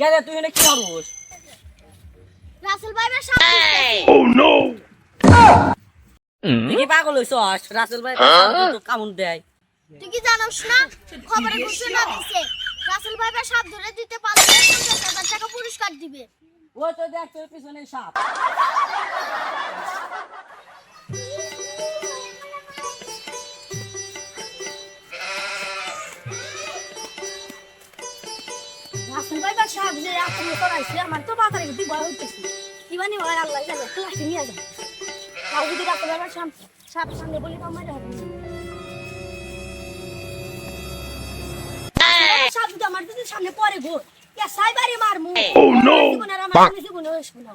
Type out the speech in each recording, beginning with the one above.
কেন তুই এনে কি করবস রাসেল ভাই বা সাপ তুই কি পাগল হইছস? রাসেল ভাই তো কামড় দেয়। তুই কি জানোস না? খবরে ঘোষণা দিছে। রাসেল ভাই বা সাপ ধরে দিতে পারলে পঞ্চাশ হাজার টাকা পুরস্কার দিবে। ওই তো দেখ তোর পিছনে সাপ। রাসেল ভাই বা সাপ যে আপনি করাইছে আমার তো বাজারে গিয়ে ভয় হইতেছে। ইবানি ভয় আল্লাহ জানে ক্লাসে নিয়ে যাবে তাও যদি রাসেল ভাই বা সাপ সামনে বলি আমার সাপ যদি আমার যদি সামনে পরে গো কে সাইবারে মারমু ও নো জীবনে আমার জীবনে হইছে না।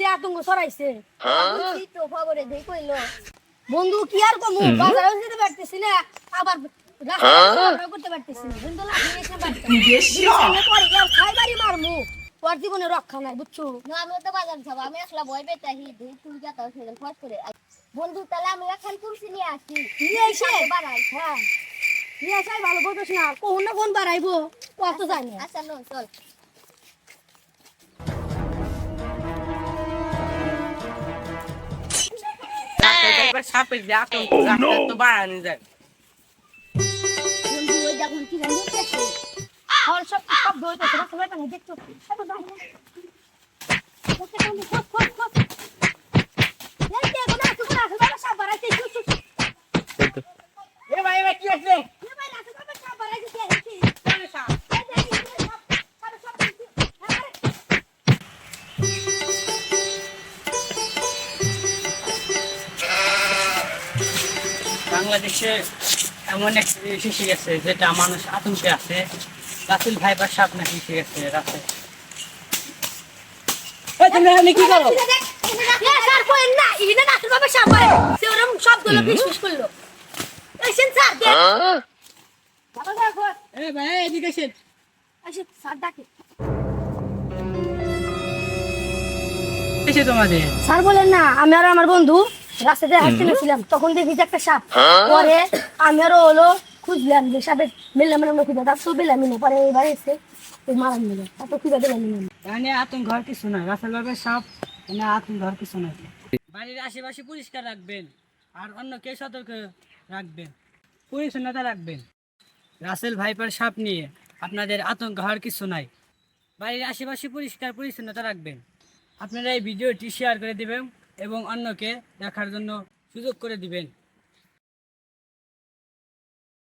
যে আতঙ্ক ছড়াইছে। খবরে দেই কইলো বন্ধু কি আর কমু বাজারে যেতে পারতেছি না। আবার রাস্তায় করতে পারতেছি না। বন্ধু লাঠি এসে পারতেছি মারমু জীবনে রক্ষা নাই বুঝছ? না আমি তো বাজার যাব। আমি আসলে ভয় পেতে হি দুই তুই যা তাও সেদিন ফট করে বন্ধু তাহলে আমি এখন তুলসি নিয়ে আসি। নিয়ে এসে? বাড়াই হ্যাঁ। নিয়ে আসাই ভালো বুঝছ না। কোন না কোন বাড়াইবো? কত জানি। আচ্ছা নো চল। এবার সাপের যে আতঙ্ক তো বাড়ানো যায়। সব সব দেখতে বাংলাদেশে এমন একটা জিনিস এসে গেছে যেটা মানুষ আতঙ্কে আছে। রাসেল ভাই বা সাপ নাকি এসে গেছে এখানে কি করো? এসে তোমাদের। স্যার বলেন না আমি আর আমার বন্ধু রাস্তাতে হাঁটতে গেছিলাম তখন দেখি যে একটা সাপ। পরে আমি আরও হলো খুঁজলাম যে সাপের মেলাম আমরা খুঁজে তার তো না। পরে এবার এসে তার তো খুঁজে পেলাম না। আতঙ্ক ঘর কিছু ভাইয়ের সাপ আতঙ্ক ঘর কিছু বাড়ির আশেপাশে পরিষ্কার রাখবেন আর অন্যকে সতর্ক রাখবেন পরিচ্ছন্নতা রাখবেন। রাসেল ভাইপার সাপ নিয়ে আপনাদের আতঙ্ক হওয়ার কিছু নাই। বাড়ির আশেপাশে পরিষ্কার পরিচ্ছন্নতা রাখবেন। আপনারা এই ভিডিওটি শেয়ার করে দিবেন। এবং অন্যকে দেখার জন্য সুযোগ করে দিবেন।